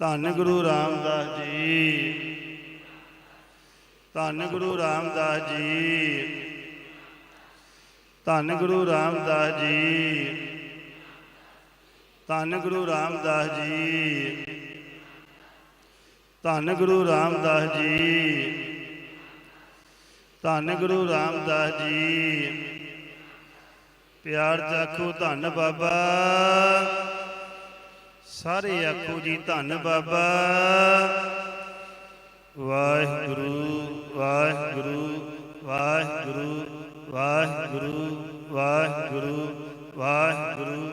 ਧੰਨ ਗੁਰੂ ਰਾਮਦਾਸ ਜੀ। ਧੰਨ ਗੁਰੂ ਰਾਮਦਾਸ ਜੀ। ਧੰਨ ਗੁਰੂ ਰਾਮਦਾਸ ਜੀ। ਧੰਨ ਗੁਰੂ ਰਾਮਦਾਸ ਜੀ। ਧੰਨ ਗੁਰੂ ਰਾਮਦਾਸ ਜੀ। ਧੰਨ ਗੁਰੂ ਰਾਮਦਾਸ ਜੀ। ਪਿਆਰ ਚਾਖੋ ਧੰਨ ਬਾਬਾ। ਸਾਰੇ ਆਖੋ ਜੀ ਧੰਨ ਬਾਬਾ ਵਾਹਿਗੁਰੂ ਵਾਹਿਗੁਰੂ ਵਾਹਿਗੁਰੂ ਵਾਹਿਗੁਰੂ ਵਾਹਿਗੁਰੂ ਵਾਹਿਗੁਰੂ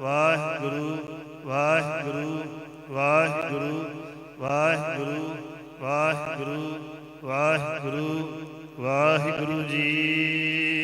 ਵਾਹਿਗੁਰੂ ਵਾਹਿਗੁਰੂ ਵਾਹਿਗੁਰੂ ਵਾਹਿਗੁਰੂ ਵਾਹਿਗੁਰੂ ਵਾਹਿਗੁਰੂ ਵਾਹਿਗੁਰੂ ਜੀ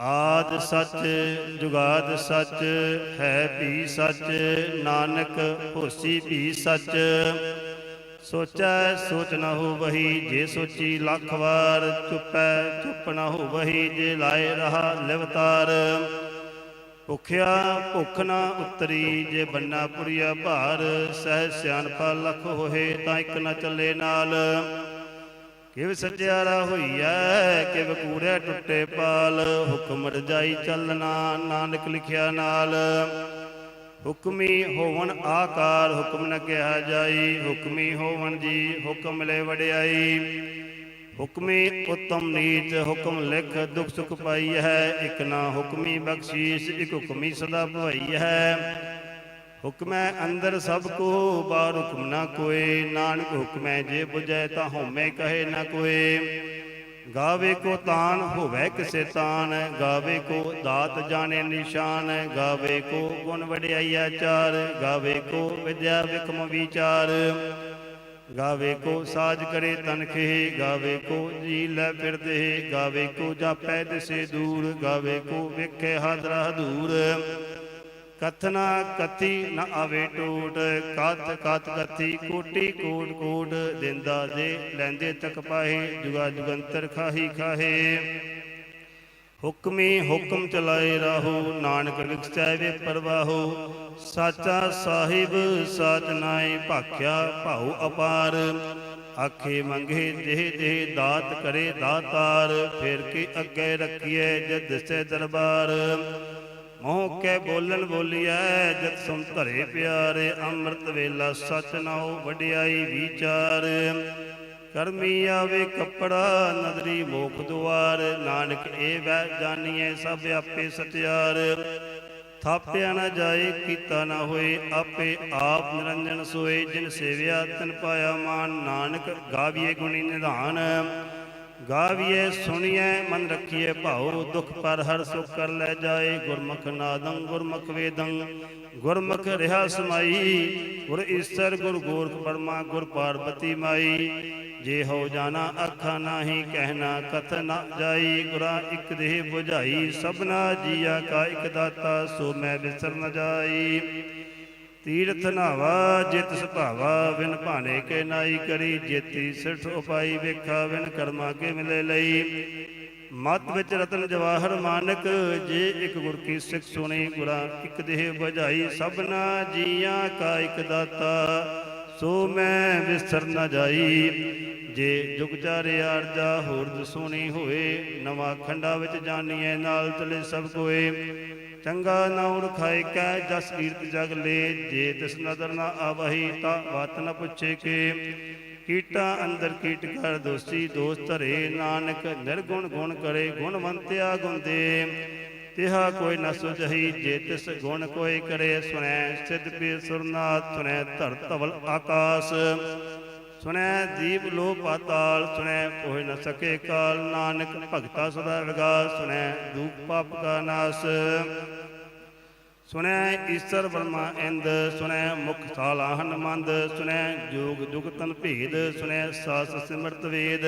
ਆਦ ਸੱਚ, ਜੁਗਾਦ ਸੱਚ, ਹੈ ਵੀ ਸੱਚ, ਨਾਨਕ ਹੋਸੀ ਵੀ ਸੱਚ। ਸੋਚੈ ਸੋਚ ਨਾ ਹੋ ਵਹੀ ਜੇ ਸੋਚੀ ਲੱਖ ਵਾਰ, ਚੁੱਪੈ ਚੁੱਪ ਨਾ ਹੋ ਵਹੀ ਜੇ ਲਾਏ ਰਹਾ ਲਿਵਤਾਰ। ਭੁਖਿਆ ਭੁੱਖ ਨਾ ਉਤਰੀ, ਜੇ ਬੰਨਾ ਪੁਰੀਆ ਭਾਰ, ਸਹਿ ਸਿਆਣਪਾ ਲਖ ਹੋਏ ਤਾਂ ਇੱਕ ਨਾ ਚੱਲੇ ਨਾਲ। ਕਿਵ ਸੱਚਿਆਰਾ ਹੋਈਐ, ਕਿਵ ਕੂੜਿਆ ਟੁੱਟੇ ਪਾਲ, ਹੁਕਮ ਰਜਾਈ ਚੱਲਣਾ, ਨਾਨਕ ਲਿਖਿਆ ਨਾਲ। ਹੁਕਮੀ ਹੋਵਨ ਆਕਾਰ, ਹੁਕਮ ਨ ਕਿਹਾ ਜਾਈ, ਹੁਕਮੀ ਹੋਵਣ ਜੀ, ਹੁਕਮ ਲੈ ਵਡਿਆਈ। ਹੁਕਮੀ ਉਤਮ ਨੀਚ, ਹੁਕਮ ਲਿਖ ਦੁਖ ਸੁਖ ਪਾਈ ਹੈ, ਇਕ ਨਾ ਹੁਕਮੀ ਬਖਸ਼ੀਸ਼, ਇਕ ਹੁਕਮੀ ਸਦਾ ਭਵਾਈ ਹੈ। ਹੁਕਮੈ ਅੰਦਰ ਸਭ ਕੋ, ਬਾਹਰ ਹੁਕਮ ਨਾ ਕੋਏ। ਨਾਨਕ ਹੁਕਮੈ ਜੇ 부ਜੈ ਤਾਂ ਹਉਮੈ ਕਹੇ ਨਾ ਕੋਏ। ਗਾਵੇ ਕੋ ਤਾਨ ਹੋਵੇ ਕਿਸੇ ਤਾਨ, ਗਾਵੇ ਕੋ ਦਾਤ ਜਾਣੇ ਨਿਸ਼ਾਨ, ਗਾਵੇ ਕੋ ਗੁਣ ਵਡਿਆਈ ਆਚਾਰ ਗਾਵੇ ਕੋ ਵਿਦਿਆ ਵਿਕਮ ਵਿਚਾਰ। ਗਾਵੇ ਕੋ ਸਾਜ ਕਰੇ ਤਨਖੇ ਗਾਵੇ ਕੋ ਜੀ ਲੈ ਫਿਰਦੇ, ਗਾਵੇ ਕੋ ਜਾਪੈ ਦਿਸੇ ਦੂਰ, ਗਾਵੇ ਕੋ ਵੇਖੇ ਹਾਦਰਾ ਹਦੂਰ। ਕਥਨਾ ਕਥੀ ਨ ਆਵੇ ਟੂਟ, ਕਥ ਕਥ ਕਥੀ ਕੋਟੀ ਕੋਟ ਕੋਟ ਦਿੰਦਾ ਦੇ, ਲੈਂਦੇ ਤਕ ਪਾਹੇ, ਜੁਗਾ ਜੁਗੰਤਰ ਖਾਹੀ ਖਾਹੇ। ਹੁਕਮੀ ਹੁਕਮ ਚਲਾਏ ਰਾਹੋ, ਨਾਨਕ ਵਿਖਸੈ ਵੇ ਪਰਵਾਹੋ। ਸਾਚਾ ਸਾਹਿਬ, ਸਾਚ ਨਾਏ ਭਾਖਿਆ ਭਾਉ ਅਪਾਰ। ਆਖੇ ਮੰਗੇ ਦੇਹ ਦੇਹ ਦਾਤ ਕਰੇ ਦਾਤਾਰ, ਫਿਰ ਕੇ ਅੱਗੇ ਰੱਖੀਏ ਜਦ ਦਿਸੈ ਦਰਬਾਰ। ਮੋਹ ਕੇ ਬੋਲਣ ਬੋਲੀਐ ਜਦ ਸੁਨ ਧਰੇ ਪਿਆਰੇ, ਅੰਮ੍ਰਿਤ ਵੇਲਾ ਸਚ ਨਾਉ ਵਡਿਆਈ ਵਿਚਾਰ। ਕਰਮੀ ਆਵੇ ਕੱਪੜਾ, ਨਦਰੀ ਮੋਖ ਦੁਆਰ, ਨਾਨਕ ਏ ਵੈ ਜਾਣੀਐ ਸਭ ਆਪੇ ਸਤਿਆਰ। ਥਾਪਿਆ ਨਾ ਜਾਏ, ਕੀਤਾ ਨਾ ਹੋਏ, ਆਪੇ ਆਪ ਨਿਰੰਜਨ ਸੋਏ, ਜਿਨ ਸੇਵਿਆ ਤਨ ਪਾਇਆ ਮਾਨ, ਨਾਨਕ ਗਾਵੀਏ ਗੁਣੀ ਨਿਧਾਨ। ਗਾਵੀਏ ਸੁਣੀਏ ਮਨ ਰੱਖੀਏ ਭਾਉ, ਦੁਖ ਪਰ ਹਰ ਸੁਖ ਕਰ ਲੈ ਜਾਏ। ਗੁਰਮੁਖ ਨਾਦੰ, ਗੁਰਮੁਖ ਵੇਦੰ, ਗੁਰਮੁਖ ਰਿਹਾ ਸਮਾਈ। ਗੁਰ ਈਸਰ, ਗੁਰ ਗੋਰਖ ਪਰਮਾ, ਗੁਰ ਪਾਰਬਤੀ ਮਾਈ। ਜੇ ਹੋ ਜਾਣਾ ਅੱਖਾਂ ਨਾਹੀ ਕਹਿਣਾ ਕਥ ਨਾ ਜਾਈ। ਗੁਰਾ ਇੱਕ ਦੇਹ 부ਝਾਈ ਸਭਨਾ ਜੀਆ ਕਾ ਇੱਕ ਦਾਤਾ, ਸੋ ਮੈਂ ਵਿਸਰ ਨ ਜਾਈ। ਤੀਰਥ ਨਾਵਾ ਜਿਤ ਸੁਭਾਵਾ ਵਿਨ ਭਾਣੇ ਕੇ ਨਾਈ ਕਰੀ, ਜੇਤੀ ਸਿਰਠ ਉਪਾਈ ਵੇਖਾ ਵਿਨ ਕਰਮਾ ਕੇ ਮਿਲੇ ਲਈ। ਮਤ ਵਿੱਚ ਰਤਨ ਜਵਾਹਰ ਮਾਨਕ, ਜੇ ਇੱਕ ਗੁਰ ਕੀ ਸਿੱਖ ਸੁਣੀ, ਗੁਰਾ ਇੱਕ ਦੇਹ ਬਜਾਈ ਸਭਨਾ ਜੀਆਂ ਕਾ ਇੱਕ ਦਾਤਾ। ਸੋ ਮੈਂ ਵਿਸਰ ਨਾ ਜਾਈ, ਜੇ ਜੁਗ ਚਾਰੇ ਆਰਜਾ ਹੋਰ ਦਸੂਣੀ ਹੋਏ, ਨਵਾਂ ਖੰਡਾ ਵਿੱਚ ਜਾਣੀਏ ਨਾਲ ਚਲੇ ਸਭ ਕੋਏ। ਚੰਗਾ ਨਾਉ ਰਖਾਇ ਕੈ, ਜਸ ਕੀਰਤ ਜਗ ਲੇ, ਜੇ ਤਿਸ ਨਦਰ ਨਾ ਆਵਹੀ ਤਾ ਬਾਤ ਨ ਪੁੱਛੇ ਕੇ। ਕੀਟਾ ਅੰਦਰ ਕੀਟ ਕਰ ਦੋਸੀ ਦੋਸ ਧਰੇ, ਨਾਨਕ ਨਿਰਗੁਣ ਗੁਣ ਕਰੇ ਗੁਣਵੰਤਿਆ ਗੁੰਦੇ ਤਿਹਾ ਕੋਈ ਨ ਸੁਝਈ ਜੇ ਤਿਸ ਗੁਣ ਕੋਈ ਕਰੇ, ਸੁਣੈ ਸਿਧ ਪੀ ਸੁਰਨਾਥ, ਸੁਣੈ ਧਰ ਧਵਲ ਆਕਾਸ। ਸੁਣੈ ਦੀਪ ਲੋ ਪਾਤਾਲ, ਸੁਣੈ ਕੋਈ ਨ ਸਕੇ ਕਾਲ ਨਾਨਕ, ਭਗਤਾ ਸਦਾ ਵਿਗਾਸ ਸੁਣੈ ਦੂਖ ਪਾਪ ਕਾ ਨਾਸ। ਸੁਣੈ ਈਸ਼ਰ ਬ੍ਰਹਮਾ ਇੰਦ, ਸੁਣੈ ਮੁਖ ਸਾਲਾਹਨ ਮੰਦ ਸੁਣੈ ਜੋਗ ਜੁਗਤਨ ਭੇਦ, ਸੁਣੈ ਸਾਸ ਸਿਮਰਤ ਵੇਦ।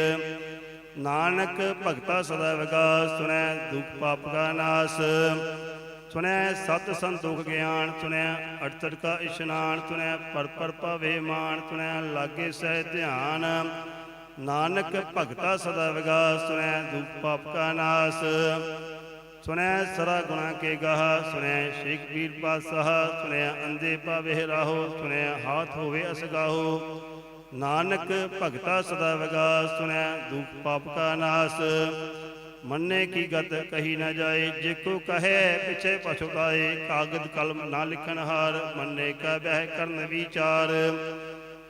ਨਾਨਕ ਭਗਤਾ ਸਦਾ ਵਿਗਾਸ ਸੁਣੈ ਦੁਖ ਪਾਪ ਕਾ ਨਾਸ। ਸੁਣੈ ਸਤ ਸੰਤੋਖ ਗਿਆਨ, ਸੁਣੈ ਅੜਤੜ ਕਾ ਇਸ਼ਨਾਨ, ਸੁਣੈ ਪਰਪਰ ਪਰ ਭਵੇ ਮਾਨ ਸੁਣੈ ਲਾਗੇ ਸਹਿ ਧਿਆਨ। ਨਾਨਕ ਭਗਤਾ ਸਦਾ ਵਿਗਾਸ ਸੁਣੈ ਦੁਖ ਪਾਪ ਕਾ ਨਾਸ। ਸੁਣੈ ਸਰਾ ਗੁਣਾ ਕੇ ਗਾਹ, ਸੁਣੈ ਸ਼ੇਖ ਪੀਰ ਪਾਸਹ ਸੁਣੈ ਅੰਦੇ ਪਾਵੇ ਰਾਹੋ, ਸੁਣੈ ਹਾਥ ਹੋਵੇ ਅਸਗਾਹੋ ਨਾਨਕ ਭਗਤਾ ਸਦਾ ਵਿਗਾਸ ਸੁਣੈ ਦੁਖ ਪਾਪ ਕਾ ਨਾਸ। ਮੰਨੇ ਕੀ ਗਤ ਕਹੀ ਨਾ ਜਾਏ, ਜੇ ਕੋ ਕਹੇ ਪਿਛੇ ਪਛੁਤਾਏ ਕਾਗਦ ਕਲਮ ਨਾ ਲਿਖਣ ਹਾਰ, ਮੰਨੇ ਕਾ ਬਹਿ ਕਰਨ ਵਿਚਾਰ।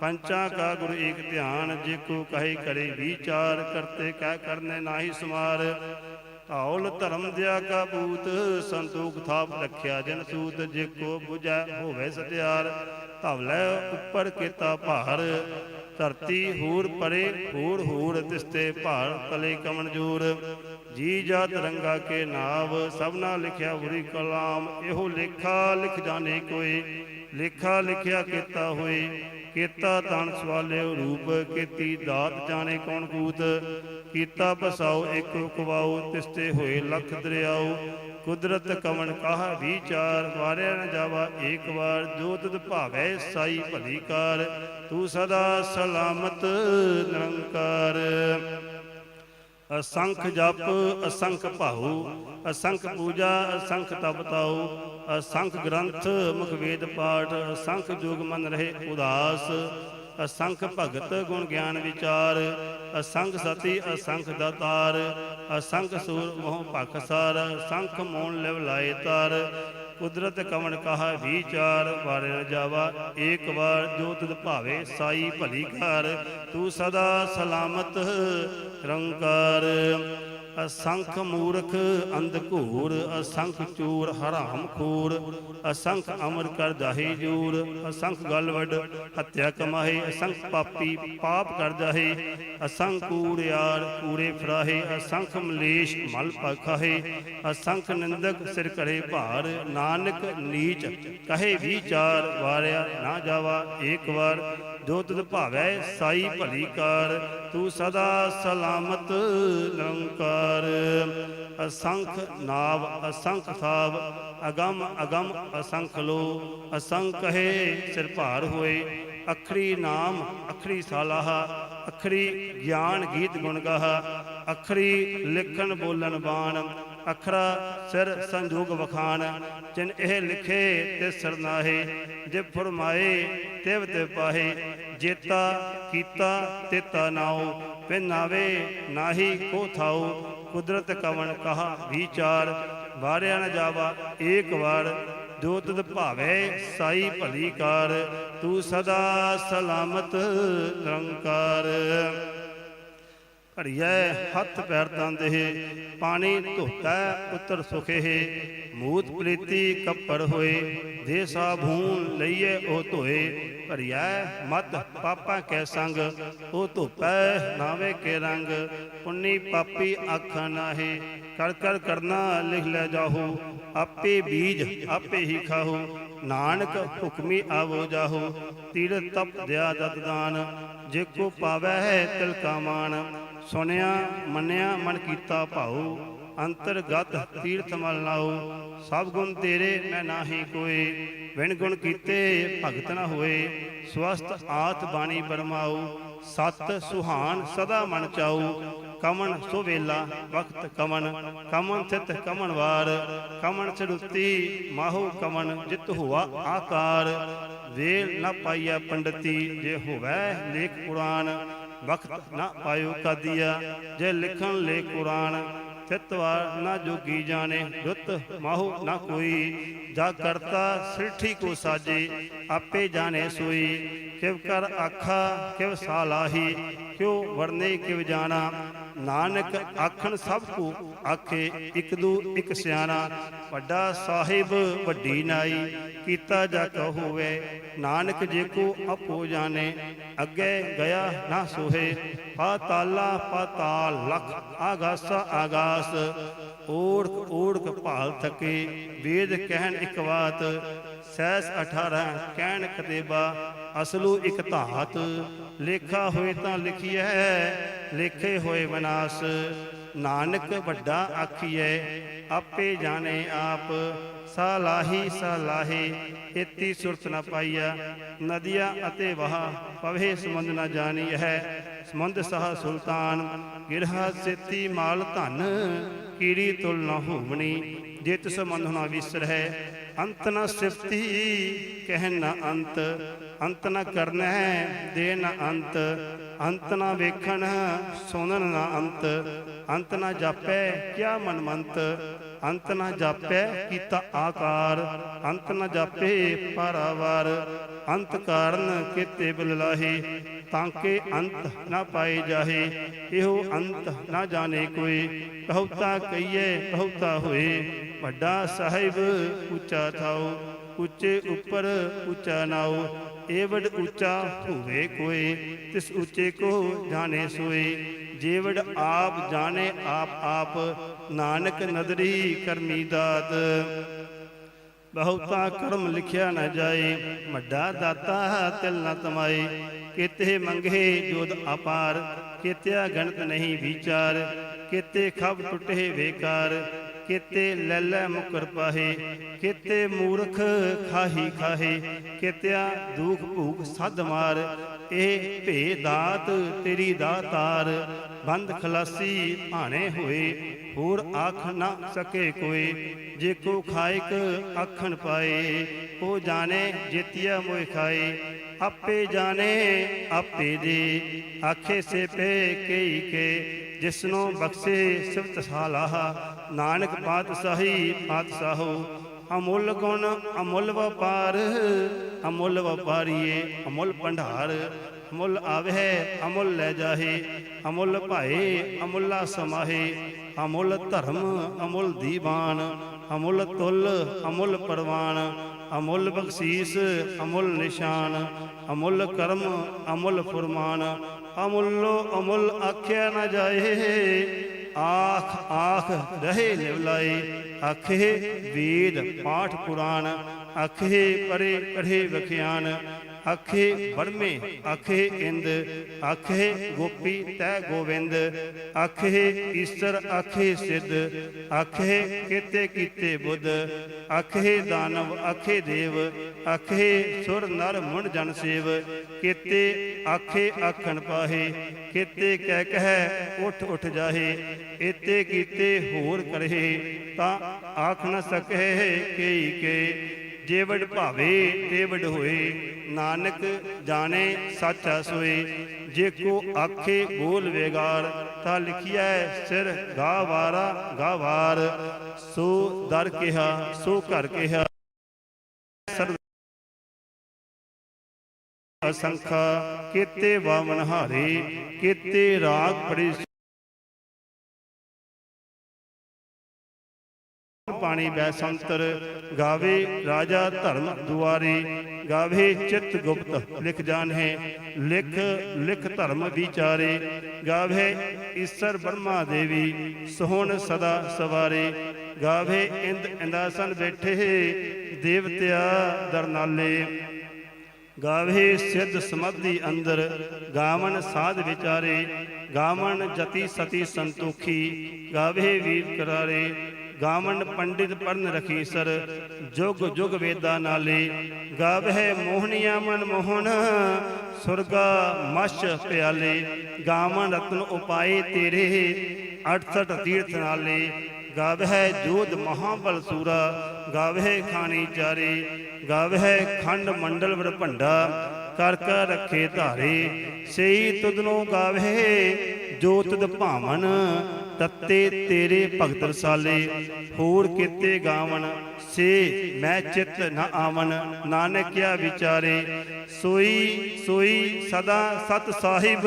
ਪੰਚਾਂ ਕਾ ਗੁਰ ਏਕ ਧਿਆਨ ਜੇ ਕੋ ਕਹੇ ਕਰੇ ਵਿਚਾਰ, ਕਰਤੇ ਕਹਿ ਕਰਨੇ ਨਾਹੀ ਸਮਾਰ। ਧੌਲ ਧਰਮ ਦਿਆ ਕਾ ਬੂਤ ਸੰਤੋਖ ਥਾਪ ਰੱਖਿਆ ਜਨ ਸੂਤ ਜੇ ਕੋ 부ਜੈ ਹੋਵੇ ਸਤਿਆਰ। ਧਵਲੇ ਉੱਪਰ ਕੀਤਾ ਭਾਰ, ਧਰਤੀ ਹੂਰ ਪਰੇ ਹੂਰ ਹੂਰ ਤਿਸਤੇ ਭਾਰ ਤਲੇ ਕਮਨ ਜੂਰ। ਜੀ ਜਾ ਰੰਗਾ ਕੇ ਨਾਵ, ਸਭਨਾ ਲਿਖਿਆ ਬੁਰੀ ਕਲਾਮ, ਇਹੋ ਲੇਖਾ ਲਿਖ ਜਾਣੇ ਕੋਈ, ਲੇਖਾ ਲਿਖਿਆ ਕੀਤਾ ਹੋਏ। ਕੀਤਾ ਤਨ ਸਵਾਲਿਓ ਰੂਪ, ਕੀਤੀ ਦਾਤ ਜਾਣੇ ਕੌਣ ਕੂਤ? ਕੀਤਾ ਬਸਾਓ ਇੱਕ ਰੁਕਵਾਓ, ਤਿਸਤੇ ਹੋਏ ਲਖ ਦਰਿਆਓ। ਕੁਦਰਤ ਕਵਣ ਕਾਹ ਵਿਚਾਰ, ਵਾਰਿਆ ਨ ਜਾਵਾ ਏਕ ਵਾਰ। ਜੋ ਤਦ ਭਾਵੈ ਸਾਈ ਭਲੀ ਕਾਰ, ਤੂੰ ਸਦਾ ਸਲਾਮਤ ਨਿਰੰਕਾਰ। ਅਸੰਖ ਜਪ, ਅਸੰਖ ਭਾਉ, ਅਸੰਖ ਪੂਜਾ, ਅਸੰਖ ਤਪ ਤਾਉ। ਅਸੰਖ ਗ੍ਰੰਥ ਮੁਖ ਵੇਦ ਪਾਠ, ਅਸੰਖ ਜੋਗ ਮਨ ਰਹੇ ਉਦਾਸ, ਅਸੰਖ ਭਗਤ ਗੁਣ ਗਿਆਨ ਵਿਚਾਰ, ਅਸੰਖ ਸਤੀ, ਅਸੰਖ ਦਾਤਾਰ, ਅਸੰਖ ਸੂਰ ਮੋਹ ਭਖ ਸਾਰ, ਅਸੰਖ ਮੋਨ ਲਿਵ ਲਾਏ ਤਾਰ। ਕੁਦਰਤ ਕਵਣ ਕਹਾ ਵਿਚਾਰ, ਵਾਰੇ ਨ ਜਾਵਾ ਏਕ ਵਾਰ, ਜੋ ਤੁਧ ਭਾਵੇ ਸਾਈ ਭਲੀ ਕਰ ਤੂੰ ਸਦਾ ਸਲਾਮਤ, ਰੰਕਾਰ। ਅਸੰਖ ਮੂਰਖ ਅੰਧ ਅਸੰਖ ਚੂਰ ਹਰਾਮ ਖੂਰ, ਅਸੰਖ ਅਮਰ ਕਰ ਦਾਹੀ ਜੂਰ, ਅਸੰਖ ਗਲ ਹੱਤਿਆ ਕਮਾਹੇ, ਅਸੰਖ ਪਾਪੀ ਪਾਪ ਕਰ ਜਾਹੇ, ਅਸੰਖ ਕੂੜਿਆਰ ਕੂੜੇ ਫਰਾਹੇ ਅਸੰਖ ਮਲੇਸ਼ ਮਲ ਪਖਾਹੇ, ਅਸੰਖ ਨਿੰਦਕ ਸਿਰ ਕਰੇ ਭਾਰ, ਨਾਨਕ ਨੀਚ ਕਹੇ ਵਿਚਾਰ, ਵਾਰਿਆ ਨਾ ਜਾਵਾ ਏਕ ਵਾਰ ਜੋ ਤੁਧ ਭਾਵੈ ਸਾਈ ਭਲੀ ਕਰ, ਤੂੰ ਸਦਾ ਸਲਾਮਤ ਨਿਰੰਕਾਰ ਅਸੰਖ ਨਾਵ, ਅਸੰਖ ਥਾਵ, ਅਗੰਮ ਅਗੰਮ ਅਸੰਖ ਲੋ, ਅਸੰਖ ਹੈ ਸਿਰ ਭਾਰ ਹੋਏ। ਅਖਰੀ ਨਾਮ, ਅਖਰੀ ਸਾਲਾਹ, ਅਖਰੀ ਗਿਆਨ ਗੀਤ ਗੁਣ ਗਾਹ, ਅਖਰੀ ਲਿਖਣ ਬੋਲਣ ਬਾਣ ਅਖਰਾ ਸਿਰ ਸੰਜੋਗ ਵਖਾਨ ਜਿਨ ਇਹ ਲਿਖੇ ਤੇ ਸਰਨਾਹੇ, ਜੇ ਫਰਮਾਏ ਤਿਵ ਤੇ ਪਾਹੇ, ਜੇਤਾ ਕੀਤਾ ਤੇਤਾ ਨਾਉ ਪਿਨਾਵੇ ਨਾਹੀ ਕੋ ਥਾਉ, ਕੁਦਰਤ ਕਵਣ ਕਹਾ ਵਿਚਾਰ, ਵਾਰਿਆ ਨ ਜਾਵਾ ਏਕ ਵਾਰ, ਜੋ ਤਦ ਭਾਵੇ ਸਾਈ ਭਲੀ ਕਾਰ, ਤੂੰ ਸਦਾ ਸਲਾਮਤ ਨਿਰੰਕਾਰ ਘੜੀਐ ਹੱਥ ਪੈਰ ਤੰਦੇ ਪਾਣੀ ਧੋਤਾ ਉਤਰ ਸੁਖੇ ਮੂਤ ਪਲੀਤੀ ਕੱਪੜ ਹੋਏ ਦੇ ਸਾਬੂਨ ਲਈਏ ਉਹ ਧੋਏ। ਘੜੀਐ ਮਤ ਪਾਪਾ ਕੈ ਸੰਗ, ਉਹ ਧੋਪੈ ਨਾਵੇ ਕੇ ਰੰਗ। ਪੁੰਨੀ ਪਾਪੀ ਅੱਖ ਨਾਹੀ, ਕਰ ਕਰ ਕਰਨਾ ਲਿਖ ਲੈ ਜਾਹੂ। ਆਪੇ ਬੀਜ ਆਪੇ ਹੀ ਖਾਹੂ, ਨਾਨਕ ਹੁਕਮੀ ਆਵੋ ਜਾਹੋ। ਤੀਰ ਤਪ ਦਿਆ ਦਤ ਦਾਨ, ਜੇ ਕੋ ਪਾਵੈ ਹੈ ਤਿਲ ਕਾ ਮਾਨ ਸੁਨਿਆ ਮੰਨਿਆ, ਮਨ ਕੀਤਾ ਭਾਉ ਅੰਤਰਗਤ ਤੀਰਥ ਮਲ ਲਾਉ ਸਭ ਗੁਣ ਤੇਰੇ ਮੈਂ ਨਾਹੀ ਕੋਈ ਵਿਣ ਗੁਣ ਕੀਤੇ ਭਗਤ ਨ ਹੋਏ ਸਵਸਤ ਆਤ ਬਾਣੀ ਬਰਮਾਉ, ਸਤ ਸੁਹਾਨ ਸਦਾ ਮਨ ਚਾਉ, ਕਮਨ ਸੁਵੇਲਾ ਵਕਤ ਕਮਨ ਕਮਨ ਥਿਤ ਕਮਣ ਵਾਰ, ਕਮਨ ਛੜੁੱਤੀ ਮਾਹੋ ਕਮਨ, ਜਿਤ ਹੁਆ ਆਕਾਰ, ਵੇਲ ਨਾ ਪਾਈਆ ਪੰਡਤੀ, ਜੇ ਹੋਵੈ ਲੇਖ ਪੁਰਾਣ ਵਕਤ ਨਾ ਪਾਇਓ ਕਾਦੀਆ, ਜੇ ਲਿਖਣ ਲੇ ਕੁਰਾਨ ਤਿਤਵਾਰ ਨਾ ਜੋਗੀ ਜਾਣੇ ਦੁੱਤ ਮਾਹੂ ਨਾ ਕੋਈ। ਜਾ ਕਰਤਾ ਸਿਰਠੀ ਕੋ ਸਾਜੇ, ਆਪੇ ਜਾਣੇ ਸੋਈ। ਕਿਵ ਕਰ ਆਖਾ, ਕਿਵ ਸਾਲਾਹੀ ਕਿਉ ਵਰਨੇ ਕਿਵ ਜਾਣਾ। ਨਾਨਕ ਆਖਣ ਸਭ ਕੋ ਆਖੇ, ਇੱਕ ਦੂ, ਇੱਕ ਸਿਆਣਾ, ਵੱਡਾ ਸਾਹਿਬ, ਵੱਡੀ ਨਾਈ, ਕੀਤਾ ਜਾ ਹੋਵੇ, ਨਾਨਕ ਜੇ ਕੋ ਆਪੋ ਜਾਣੇ, ਅੱਗੇ ਗਿਆ ਨਾ ਸੋਹੇ, ਪਾਤਾਲਾ ਪਾਤਾਲ ਲਖ, ਆਗਾਸਾ ਆਗਾਸ, ਓੜਕ ਓੜਕ ਭਾਲ ਥਕੇ, ਵੇਦ ਕਹਿਣ ਇੱਕ ਬਾਤ, ਸੈਸ 18 ਕਹਿਣ ਕਤੇਬਾ, ਅਸਲੂ ਇੱਕ ਧਾਤ ਲੇਖਾ ਹੋਏ ਤਾਂ ਲਿਖੀਐ, ਲੇਖੇ ਹੋਏ ਵਿਨਾਸ਼ ਨਾਨਕ ਵੱਡਾ ਆਖੀਐ, ਆਪੇ ਜਾਣੇ ਆਪ। ਸਾਲਾਹੀ, ਸਾਲਾਹੇ, ਇਤੀ ਸੁਰਤ ਨ ਪਾਈਆ ਨਦੀਆਂ ਅਤੇ ਵਹਾ ਪਵੇ ਸਮੁੰਦ ਨ ਜਾਣੀ ਹੈ ਸਮੁੰਦ ਸਹ ਸੁਲਤਾਨ, ਗਿਰਹਾ ਸੇਤੀ ਮਾਲ ਧਨ। ਕੀੜੀ ਤੁਲ ਨਾ ਹੋਵਣੀ ਜੇ ਤਿਸ ਨਾ ਵਿਸਰ ਹੈ ਅੰਤ ਨਾ ਸਿਫਤੀ ਕਹਿ ਨਾ ਅੰਤ। ਅੰਤ ਨਾ ਕਰਨਾ ਹੈ, ਦੇ ਨਾ ਅੰਤ। ਅੰਤ ਨਾ ਵੇਖਣ, ਸੁਣਨ ਨਾ ਅੰਤ। ਅੰਤ ਨਾ ਜਾਪੈ, ਕਿਆ ਮਨਮੰਤ। ਅੰਤ ਨਾ ਜਾਪੈ, ਕੀਤਾ ਆਕਾਰ। ਅੰਤ ਨ ਜਾਪੇ ਪਾਰਾਵਾਰ ਅੰਤ ਕਾਰਨ ਕੀਤੇ ਬਿਲਲਾਹੀ ਤਾਂ ਕਿ ਅੰਤ ਨਾ ਪਾਏ ਜਾਹੇ। ਇਹੋ ਅੰਤ ਨਾ ਜਾਣੇ ਕੋਈ ਕਹਉਤਾ ਕਹੀਏ ਕਹਉਤਾ ਹੋਏ। ਵੱਡਾ ਸਾਹਿਬ ਉੱਚਾ ਥਾਉ, ਉੱਚੇ ਉੱਪਰ ਉੱਚਾ ਨਾਉ। ਏਵਡ ਉੱਚਾ ਹੋਵੇ ਕੋਈ, ਤਿਸ ਉੱਚੇ ਕੋ ਜਾਣੇ ਸੋਏ। ਜੇਵਡ ਆਪ ਜਾਣੇ ਆਪ ਆਪ, ਨਾਨਕ ਨਦਰੀ ਕਰਮੀ ਦਾਤ। ਬਹੁਤਾ ਕਰਮ ਲਿਖਿਆ ਨਾ ਜਾਏ ਮੱਡਾ ਦਾਤਾ ਤਿਲ ਨਾ ਤਮਾਏ। ਕਿਤੇ ਮੰਗੇ ਜੋਦ ਅਪਾਰ, ਕਿਤਿਆ ਗਣਤ ਨਹੀਂ ਵਿਚਾਰ, ਕਿਤੇ ਖਬ ਟੁੱਟੇ ਵੇਕਾਰ। ਕਿਤੇ ਲੈ ਲੈ ਮੁਕਰ ਪਾਹੇ, ਕਿਤੇ ਮੂਰਖ ਖਾਹੀ ਖਾਹੇ, ਕਿਤਿਆ ਦੁਖ ਭੂਖ ਸਦ ਮਾਰ, ਇਹ ਭੇ ਦਾਤ ਤੇਰੀ ਦਾਤਾਰ ਬੰਦ ਖਲਾਸੀ ਭਾਣੇ ਹੋਏ, ਹੋਰ ਆਖ ਨਾ ਸਕੇ ਕੋਈ ਜੇ ਕੋ ਖਾਇਕ ਆਖਣ ਪਾਏ, ਉਹ ਜਾਣੇ ਜਿਤਿਆ ਮੋਇ ਖਾਏ, ਆਪੇ ਜਾਣੇ ਆਪੇ ਦੇ ਆਖੇ ਸੇ ਪੇ ਕਈ ਕੇ, ਜਿਸਨੂੰ ਬਖਸ਼ੇ ਸਿਫਤ ਸਾਲਾਹ ਨਾਨਕ ਪਾਤਸ਼ਾਹੀ ਪਾਤਸ਼ਾਹੋ, ਅਮੁੱਲ ਗੁਣ ਅਮੁੱਲ ਵਪਾਰ, ਅਮੁੱਲ ਵਪਾਰੀਏ ਅਮੁੱਲ ਭੰਡਾਰ, ਅਮੁੱਲ ਆਵਹਿ ਅਮੁੱਲ ਲੈ ਜਾਹੇ, ਅਮੁੱਲ ਭਾਏ ਅਮੁੱਲਾ ਸਮਾਹੇ, ਅਮੁੱਲ ਧਰਮ ਅਮੁੱਲ ਦੀਵਾਨ, ਅਮੁੱਲ ਤੁਲ ਅਮੁੱਲ ਪਰਵਾਨ, ਅਮੁੱਲ ਬਖਸ਼ੀਸ ਅਮੁੱਲ ਨਿਸ਼ਾਨ, ਅਮੁੱਲ ਕਰਮ ਅਮੁੱਲ ਫੁਰਮਾਨ, ਅਮੁੱਲੋ ਅਮੁੱਲ ਆਖਿਆ ਨਾ ਜਾਏ ਆਖ ਆਖ ਰਹੇ ਲਿਵਲਾਏ ਆਖੇ ਵੇਦ ਪਾਠ ਪੁਰਾਣ ਆਖੇ ਪਰੇ ਪੜ੍ਹੇ ਵਖਿਆਨ ਆਖੇ ਬਰਮੇ ਆਖੇ ਇੰਦ, ਆਖੇ ਗੋਪੀ ਤੈ ਗੋਵਿੰਦ, ਆਖੇ ਈਸ਼ਰ, ਆਖੇ ਸਿੱਧ, ਆਖੇ ਕੀਤੇ ਕੀਤੇ ਬੁੱਧ, ਆਖੇ ਦਾਨਵ, ਆਖੇ ਦੇਵ, ਆਖੇ ਸੁਰ ਨਰ ਮੁੰਡ ਜਨ ਸੇਵ, ਕੀਤੇ ਆਖੇ ਆਖਣ ਪਾਹੇ, ਕੀਤੇ ਕਹਿ ਕਹਿ ਉਠ ਉਠ ਜਾਹੇ ਇਤੇ ਕੀਤੇ ਹੋਰ ਕਰੇ ਤਾਂ ਆਖ ਨ ਸਕਹਿ ਕਈ ਕੇ ਜੇ ਭਾਵੇ ਤੇ ਹੋਏ, ਨਾਨਕ ਜਾਣੇ ਸਾਚਾ ਸੋਏ। ਜੇ ਕੋ ਆਖੇ ਬੋਲ ਵੇਗਾਰ ਤਾਂ ਲਿਖਿਐ ਸਿਰ ਗਾ ਵਾਰਾ ਸੋ ਦਰ ਕਿਹਾ, ਸੋ ਘਰ ਕਿਹਾ। ਸਰਬ ਕੀਤੇ ਵਾਮਨ ਹਾਰੇ, ਕੀਤੇ ਰਾਗ ਪੜੀ ਪਾਣੀ ਬੈਸੰਤਰ ਗਾਵੇ ਰਾਜਾ ਧਰਮ ਦੁਆਰੇ, ਗਾਵੇ ਚਿਤ ਗੁਪਤ ਲਿਖ ਜਾਣੈ, ਲਿਖ ਲਿਖ ਧਰਮ ਵਿਚਾਰੇ, ਗਾਵੇ ਈਸ਼ਰ ਬ੍ਰਹਮਾ ਦੇਵੀ ਸੋਹਣ ਸਦਾ ਸਵਾਰੇ, ਗਾਵੇ ਇੰਦ ਇੰਦਾਸਨ ਬੈਠੇ ਦੇਵਤਿਆ ਦਰਨਾਲੇ, ਗਾਵੇ ਸਿੱਧ ਸਮਾਧੀ ਅੰਦਰ ਗਾਵਨ ਸਾਧ ਵਿਚਾਰੇ, ਗਾਵਨ ਜਤੀ ਸਤੀ ਸੰਤੋਖੀ, ਗਾਵੇ ਵੀਰ ਕਰਾਰੇ ਗਾਵਨ ਪੰਡਿਤ ਪੜਨ ਰਖੀਸਰ, ਜੁਗ ਜੁਗ ਵੇਦਾ ਨਾਲੇ, ਗਾਵਹਿ ਮੋਹਨੀਆ ਮਨ ਮੋਹਨ, ਸੁਰਗਾ ਮਛ ਪਿਆਲੇ, ਗਾਵਨ ਰਤਨ ਉਪਾਏ ਤੇਰੇ 68 ਤੀਰਥ ਨਾਲੇ, ਗਾਵਹਿ ਜੋਧ ਮਹਾਬਲ ਸੂਰਾ ਗਾਵੇ ਖਾਣੀ ਚਾਰੇ ਗਾਵੇ ਖੰਡ ਮੰਡਲ ਬ੍ਰਹਮੰਡਾ ਕਰ ਕਰ ਰੱਖੇ ਧਾਰੇ, ਸਈ ਤੁਧਨੋਂ ਗਾਵਹਿ ਜੋ ਤੁਧ ਭਾਵਨ, ਤੱਤੇ ਤੇਰੇ ਭਗਤ ਰਸਾਲੇ, ਹੋਰ ਕੀਤੇ ਗਾਵਨ ਸੇ ਮੈਂ ਚਿਤ ਨ ਆਵਨ ਨਾਨਕ ਵਿਚਾਰੇ। ਸੋਈ ਸੋਈ ਸਦਾ ਸਤ ਸਾਹਿਬ,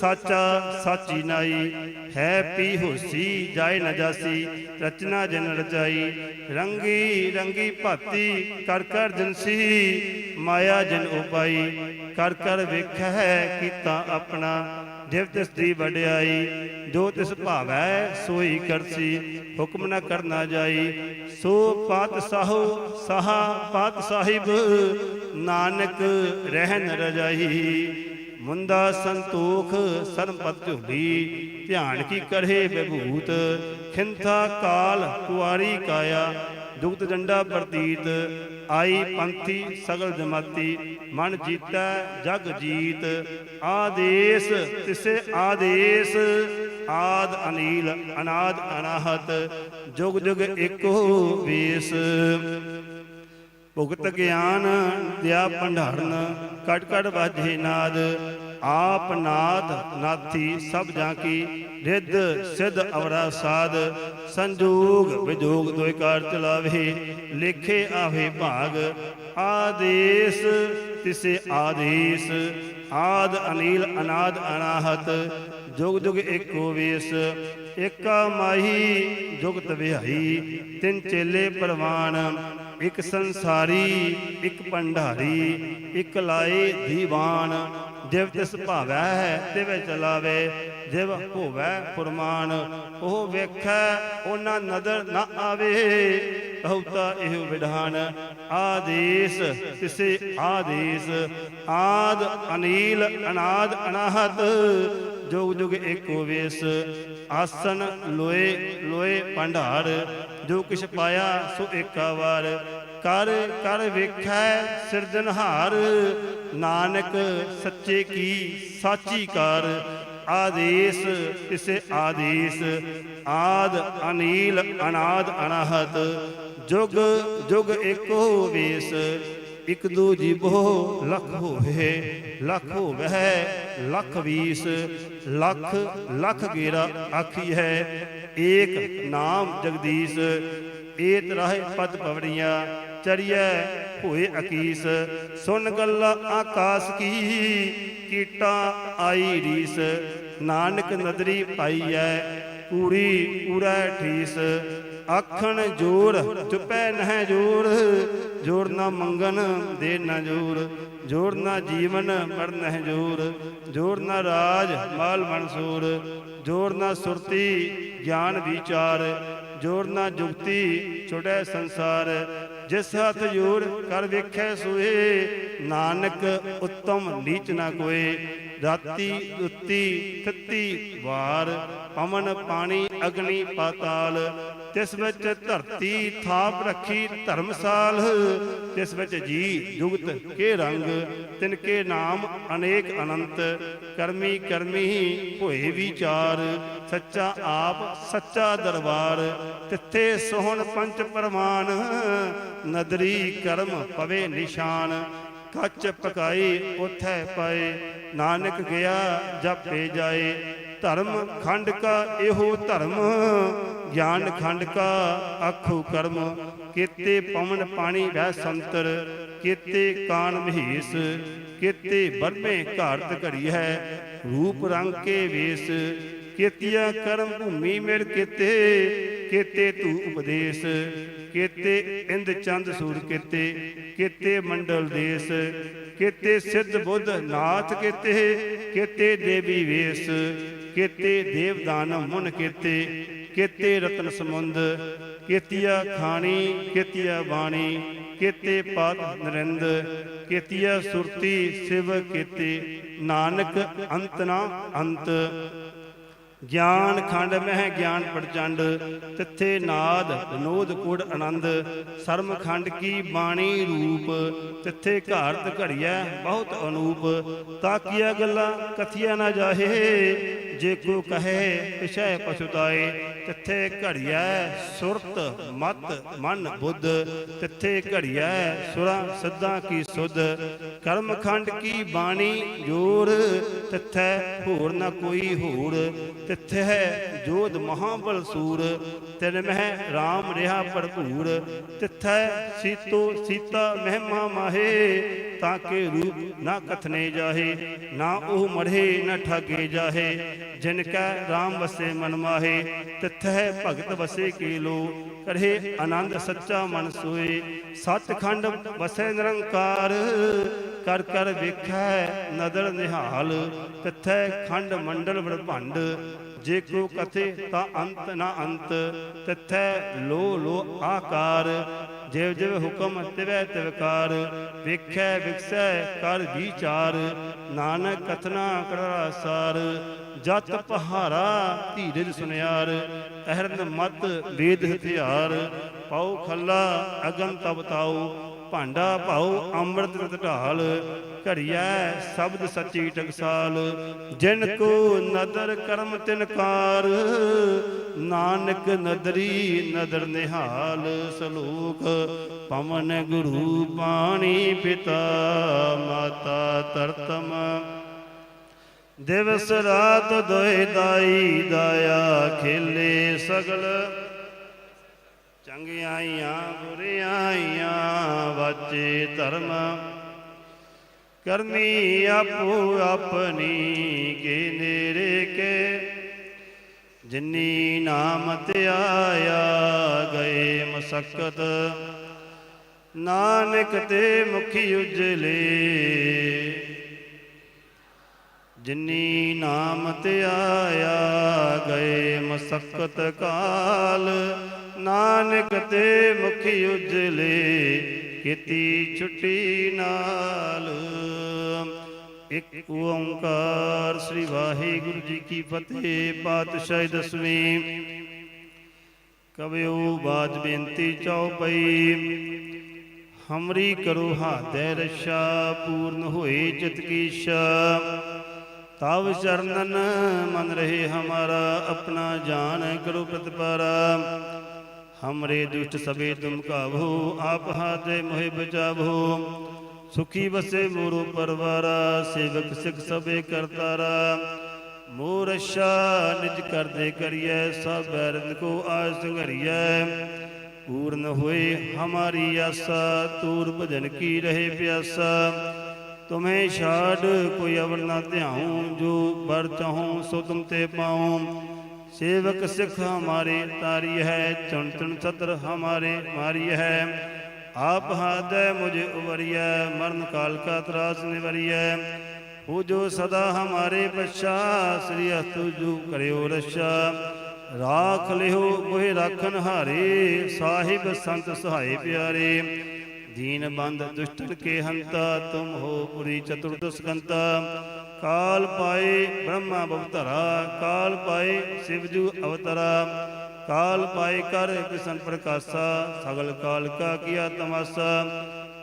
ਸਾਚਾ ਸਾਚੀ ਨਾਈ। ਹੈ ਪੀ ਹੋਸੀ, ਜਾਏ ਨ ਜਾਸੀ, ਰਚਨਾ ਜਨ ਰਚਾਈ। ਰੰਗੀ ਰੰਗੀ ਭਾਤੀ, ਕਰ ਕਰ ਜਨਸੀ ਮਾਇਆ ਜਨ ਉਪਾਈ। ਕਰ ਕਰ ਵੇਖੈ ਕੀਤਾ ਆਪਣਾ ਜਿਵ ਤਿਸ ਦੀ ਵਡਿਆਈ ਜੋ ਤਿਸ ਭਾਵੈ, ਸੋਈ ਕਰਸੀ, ਹੁਕਮ ਨ ਕਰਨਾ ਜਾਈ। ਸੋ ਪਾਤ ਸਾਹੋ, ਸਾਹਾ ਪਾਤ ਸਾਹਿਬ, ਨਾਨਕ ਰਹਿਨ ਰਜਾਈ। ਮੁੰਦਾ ਸੰਤੋਖ, ਸਰਬਤ ਝੋਲੀ ਧਿਆਨ ਕੀ ਕਰੇ ਵਿਭੂਤ? ਖਿੰਥਾ ਕਾਲ ਕੁਆਰੀ ਕਾਇਆ ਦੁਗਤ ਡੰਡਾ ਪ੍ਰਤੀਤ ਆਈ ਪੰਥੀ ਸਗਲ ਜਮਾਤੀ, ਮਨ ਜੀਤੈ, ਜਗ ਜੀਤ, ਆਦੇਸ ਤਿਸੇ ਆਦੇਸ, ਆਦ ਅਨੀਲ, ਅਨਾਦ ਅਨਾਹਤ, ਜੁਗ ਜੁਗ ਏਕੋ ਵੇਸ। ਭੁਗਤ ਗਿਆਨ, ਦਿਆ ਭੰਡਾਰਨ, ਕਟ ਕਟ ਵਾਜੇ ਨਾਦ ਆਪ ਨਾਦ ਨਾਥੀ ਸਭ ਜਾਂ ਕੀ, ਰਿੱਧ, ਸਿੱਧ, ਅਵਰਾ, ਸਾਧ, ਸੰਜੋਗ, ਵਿਜੋਗ ਦੋਇ ਕਾਰ ਚਲਾਵੇ, ਲਿਖੇ ਆਵੇ ਭਾਗ, ਆਦੇਸ, ਤਿਸੇ ਆਦੇਸ, ਆਦ ਅਨੀਲ, ਅਨਾਦ ਅਨਾਹਤ, ਜੁਗ ਜੁਗ ਏਕੋ ਵੇਸ, ਏਕਾ ਮਾਹੀ, ਜੁਗਤ ਵਿਹਾਈ, ਤਿੰਨ ਚੇਲੇ ਪ੍ਰਵਾਨ, ਇੱਕ ਸੰਸਾਰੀ, ਇੱਕ ਭੰਡਾਰੀ ਇੱਕ ਲਾਏ ਦੀਵਾਨ ਜਿਵ ਤਿਸ ਭਾਵੈ ਤਿਵ ਚਲਾਵੇ, ਜਿਵ ਹੋਵੈ ਫੁਰਮਾਨ, ਉਹ ਵੇਖੈ, ਉਹਨਾਂ ਨਦਰ ਨਾ ਆਵੇ। ਕਹੂਤਾ ਇਹ ਵਿਧਾਨ, ਆਦੇਸ ਤਿਸੇ ਆਦੇਸ, ਆਦ ਅਨੀਲ, ਅਨਾਦ ਅਨਾਹਤ, ਜੁਗ ਜੁਗ ਏਕੋ ਵੇਸ, ਆਸਨ ਲੋਏ ਲੋਏ ਭੰਡਾਰ, ਜੋ ਕਿਛ ਪਾਇਆ ਸੋ ਏਕਾ ਵਾਰ। ਕਰ ਕਰ ਵੇਖੈ ਸਿਰਜਨਹਾਰ ਨਾਨਕ ਸੱਚੇ ਕੀ ਸਾਚੀ ਕਰ, ਆਦੇਸ ਤਿਸੇ ਆਦੇਸ, ਆਦ ਅਨੀਲ, ਅਨਾਦ ਅਨਾਹਤ, ਜੁਗ ਜੁਗ ਏਕੋ ਵੇਸ, ਇਕ ਦੂ ਜੀਵੋ ਲਖ ਹੋਵੇ ਲਖ ਹੋਵੇ, ਲਖ ਵੀਸ, ਲਖ ਲਖ ਗੇਰਾ ਆਖੀ ਹੈ, ਏਕ ਨਾਮ ਜਗਦੀਸ਼, ਏਤ ਰਾਹੇ ਪਦ ਪਵੜੀਆਂ ਚੜੀਐ ਹੋਏ ਅਕੀਸ। ਸੁਨ ਗੱਲਾਂ ਆਕਾਸ ਕੀ, ਕੀਟਾ ਆਈ ਰੀਸ। ਨਾਨਕ ਨਦਰੀ ਪਾਈਐ ਕੂੜੀ ਕੂੜਾ ਠੀਸ। ਆਖਣ ਜੋਰ, ਚੁਪੈ ਨਹਿ ਜੋਰ। ਜੋਰ ਨਾ ਮੰਗਨ ਦੇ ਨਾ ਜੋਰ। ਜੋਰ ਨਾ ਜੀਵਨ, ਮਰ ਹੈ ਜੋਰ। ਜੋਰ ਨਾ ਰਾਜ, ਮਾਲ ਮਨਸੂਰ ਜੋਰ ਨਾ ਸੁਰਤੀ, ਗਿਆਨ ਵਿਚਾਰ। ਜੋਰ ਨਾ ਜੁਗਤੀ, ਛੋੜੈ ਸੰਸਾਰ। ਜਿਸ ਹੱਥ ਜੋਰ ਕਰ ਵੇਖੈ ਸੋਏ ਨਾਨਕ ਉੱਤਮ ਨੀਚ ਨਾ ਕੋਏ। ਰਾਤੀ ਦੁੱਤੀ ਥੱਤੀ ਵਾਰ ਪਵਨ ਪਾਣੀ ਅਗਨੀ ਪਾਤਾਲ ਤਿਸ ਵਿੱਚ ਧਰਤੀ ਥਾਪ ਰੱਖੀ ਧਰਮਸਾਲ, ਤਿਸ ਵਿੱਚ ਜੀ ਜੁਗਤ ਕੇ ਰੰਗ, ਤਿਨ ਕੇ ਨਾਮ ਅਨੇਕ ਅਨੰਤ, ਕਰਮੀ ਕਰਮੀ ਹੋਏ ਵਿਚਾਰ, ਸੱਚਾ ਆਪ ਸੱਚਾ ਦਰਬਾਰ, ਤਿੱਥੇ ਸੋਹਣ ਪੰਚ ਪਰਮਾਨ ਨਦਰੀ ਕਰਮ ਪਵੇ ਨਿਸ਼ਾਨ, ਕੱਚ ਪਕਾਈ ਉਥੈ ਪਾਏ, ਨਾਨਕ ਗਿਆ ਜਪੇ ਜਾਏ ਧਰਮ ਖੰਡ ਕਾ ਇਹੋ ਧਰਮ, ਗਿਆਨ ਖੰਡ ਕਾ ਆਖੂ ਕਰਮ। ਕੀਤੇ ਪਵਨ ਪਾਣੀ ਵਹਿ ਸੰਤਰ, ਕੀਤੇ ਕਾਨ ਮਹੀਸ, ਕੀਤੇ ਬਰਮੇ ਘਾਰਤ ਘੜੀ ਹੈ। ਰੂਪ ਰੰਗ ਕੇ ਵੇਸ ਕੀਤੀਆ ਕਰਮ ਭੂਮੀ ਮਿਲ ਕੀਤੇ ਕੀਤੇ ਤੂ ਉਪਦੇਸ਼, ਕੀਤੇ ਇੰਦ ਚੰਦ ਸੂਰ ਕੀਤੇ ਕੀਤੇ ਮੰਡਲ ਦੇਸ, ਕੀਤੇ ਸਿੱਧ ਬੁੱਧ ਨਾਥ ਕੀਤੇ ਕੀਤੇ ਦੇਵੀ ਵੇਸ, ਕੀਤੇ ਦੇਵ ਦਾਨਵ ਮੁਨ ਕੀਤੇ ਕੀਤੇ ਰਤਨ ਸਮੁੰਦ, ਕੀਤੀਆ ਖਾਣੀ, ਕੀਤੀਆ ਬਾਣੀ, ਕੀਤੇ ਪਾਤ ਨਰਿੰਦ, ਕੀਤੀਆ ਸੁਰਤੀ ਸਿਵ ਕੀਤੇ, ਨਾਨਕ ਅੰਤ ਨਾ ਅੰਤ ਗਿਆਨ ਖੰਡ ਮਹਿ ਗਿਆਨ ਪ੍ਰਚੰਡ, ਤਿੱਥੇ ਨਾਦ ਵਿਨੋਦ ਕੁੜ ਆਨੰਦ, ਸਰਮ ਖੰਡ ਕੀ ਬਾਣੀ ਰੂਪ, ਤਿੱਥੇ ਘਾਰਤ ਘੜੀਐ ਬਹੁਤ ਅਨੂਪ ਤਾਕੀਆ ਗੱਲਾਂ ਕਥੀਆ ਨਾ ਜਾਹੇ, ਜੇ ਕੋ ਕਹੇ ਪਿਛੈ ਪਛੁਤਾਏ ਤਿੱਥੇ ਘੜੀਐ ਸੁਰਤ, ਮਤ, ਮਨ, ਬੁੱਧ, ਤਿੱਥੇ ਘੜੀਐ ਸੁਰਾਂ, ਸਿੱਧਾਂ ਕੀ ਸੁਧ। ਕਰਮ ਖੰਡ ਕੀ ਬਾਣੀ ਜੋੜ ਤਿੱਥੈ ਹੋਰ ਨਾ ਕੋਈ ਹੋਰ ਤਿੱਥੇ ਜੋਧ ਮਹਾਬਲ ਸੂਰ, ਤਿਨ ਮਹਿ RAM ਰਿਹਾ ਭਰਪੂਰ। ਤਿੱਥੈ ਸੀਤੋ ਸੀਤਾ ਮਹਿਮਾ ਮਾਹੇ, ਤਾਂ ਕੇ ਰੂਪ ਨਾ ਕਥਨੇ ਜਾਹੇ, ਨਾ ਉਹ ਮਰੇ ਨਾ ਠਾਗੇ ਜਾਹੇ। ਜਿਨ ਕੈ ਰਾਮ ਵਸੇ ਮਨ ਮਾਹੇ ਤਿੱਥੈ ਭਗਤ ਵਸੇ ਕੀ ਕਰੇ ਆਨੰਦ ਸੱਚਾ ਮਨ ਸੋਏ। ਸਤਖੰਡ ਵਸੈ ਨਿਰੰਕਾਰ, ਕਰ ਕਰ ਵੇਖੈ ਨਦਰ ਨਿਹਾਲ। ਤਿੱਥੈ ਖੰਡ ਮੰਡਲ ਬ੍ਰਹਮੰਡ ਜੇ ਕੋ ਕਥੇ ਤਾਂ ਅੰਤ ਨਾ ਅੰਤ, ਤਿੱਥੈ ਲੋ ਲੋ ਆਕਾਰ। ਜਿਵ ਜਿਵ ਹੁਕਮ ਤਿਵੈ ਤਿਵਕਾਰ ਵੇਖੈ ਵਿਖਸੈ ਕਰ ਵਿਚਾਰ। ਨਾਨਕ ਕਥਨਾ ਕਰੜਾ ਸਾਰ, ਜਤ ਪਹਾਰਾ ਧੀਰਜ ਸੁਨਿਆਰ। ਅਹਰਨ ਮਤ ਵੇਦ ਹਥਿਆਰ, ਪਾਉ ਖੱਲਾ ਅਗਨ ਤਬਤਾਉ ਭਾਂਡਾ ਭਾਉ ਅੰਮ੍ਰਿਤ ਰਤ ਢਾਲ ਘੜੀਐ, ਸ਼ਬਦ ਸੱਚੀ ਟਕਸਾਲ। ਜਿਨ ਕੋ ਨਦਰ ਕਰਮ ਤਿਨਕਾਰ ਨਾਨਕ ਨਦਰੀ ਨਦਰ ਨਿਹਾਲ। ਸਲੋਕ, ਪਵਨ ਗੁਰੂ ਪਾਣੀ ਪਿਤਾ ਮਾਤਾ ਤਰਤਮ। ਦਿਵਸ ਰਾਤ ਦੋਇ ਦਾਈ ਦਾਇਆ ਖੇਲੇ ਸਗਲ। ਚੰਗਿਆਈਆਂ ਬੁਰਿਆਈਆਂ ਵਾਚੇ ਧਰਮ। ਕਰਮੀ ਆਪੋ ਆਪਣੀ ਕੇ ਨੇਰੇ ਕੇ। ਜਿਨੀ ਨਾਮ ਤੇ ਆਇਆ, ਗਏ ਮਸਕਤ। ਨਾਨਕ ਤੇ ਮੁਖੀ ਉਜਲੇ। ਜਿਨੀ ਨਾਮ ਤੇ ਆਇਆ, ਗਏ ਮਸਕਤ ਕਾਲ। ਨਾਨਕ ਤੇ ਮੁਖੀ ਉਜਲੇ, ਕੀਤੀ ਛੁੱਟੀ ਨਾਲ। ਇੱਕ ਓੰਕਾਰ ਸ੍ਰੀ ਵਾਹਿਗੁਰੂ ਜੀ ਕੀ ਫਤਿਹ, ਪਾਤਸ਼ਾਹੀ ਦਸਵੀਂ। ਕਵਿਓ ਬਾਜ ਬੇਨਤੀ ਚਉਪਈ ਹਮਰੀ ਕਰੋ ਹਾਦੈ ਰਸ਼ਾ, ਪੂਰਨ ਹੋਏ ਚਿਤ ਕੀ ਇੱਛਾ। ਤਵ ਚਰਨਨ ਮਨ ਰਹੇ ਹਮਾਰਾ, ਆਪਣਾ ਜਾਨ ਕਰੋ ਪ੍ਰਤਪਾਰਾ। ਹਮਰੇ ਦੁਸ਼ਟ ਸਭੇ ਤੁਮ ਕਾਵੋ ਆਪ ਹਾਤੇ ਮੋਹਿ ਬਚਾਵੋ ਸੁਖੀ ਵਸੇ ਮੋਰੋ ਪਰਵਾਰਾ ਸੇਵਕ ਸਿਖ ਸਭੇ ਕਰਤਾਰਾ ਮੋਰ ਅੱਛਾ ਨਿਜ ਕਰਦੇ ਕਰੀਐ ਸਭ ਬੈਰਨ ਕੋ ਆਸ ਸੰਘਰੀਐ ਪੂਰਨ ਹੋਏ ਹਮਾਰੀ ਆਸਾ ਤੂਰ ਭਜਨ ਕੀ ਰਹੇ ਪਿਆਸਾ ਤੁਮੇ ਛਾੜ ਕੋਈ ਅਵਰ ਨਾ ਧਿਆਉ ਜੋ ਬਰ ਚਾਹੂੰ ਸੋ ਤੁਮ ਤੇ ਪਾਉ ਸੇਵਕ ਸਿੱਖ ਹਮਾਰੇ ਤਾਰੀ ਹੈ, ਚੁਣ ਚੁਣ ਸਤਰ ਹਮਾਰੇ ਮਾਰੀ ਹੈ। ਆਪ ਹਾਦੈ ਮੁਝ ਉਵਰੀਐ, ਮਰਨ ਕਾਲ ਕਾ ਤਰਾਸ ਨਿਵਰੀਐ। ਹੋ ਜੋ ਸਦਾ ਹਮਾਰੇ ਬੱਚਾ ਸ੍ਰੀ ਹਸਤੁ ਜੂ ਕਰਿਓ ਰਛਾ। ਰਾਖ ਲਿਓ ਮੋਹਿ ਰਾਖਨ ਹਾਰੇ, ਸਾਹਿਬ ਸੰਤ ਸਹਾਈ ਪਿਆਰੇ। ਦੀਨ ਬੰਦ ਦੁਸ਼ਟਨ ਕੇ ਹੰਤਾ, ਤੁਮ ਹੋ ਪੁਰੀ ਚਤੁਰਦਸ ਕਾਲ ਪਾਏ ਬ੍ਰਹਮਾ ਬਵਤਰਾ, ਕਾਲ ਪਾਏ ਸਿਵਜੂ ਅਵਤਰਾ। ਕਾਲ ਪਾਏ ਕਰ ਕਿਸਨ ਪ੍ਰਕਾਸ਼ਾ, ਸਗਲ ਕਾਲ ਕਾ ਕੀਆ ਤਮਾਸਾ।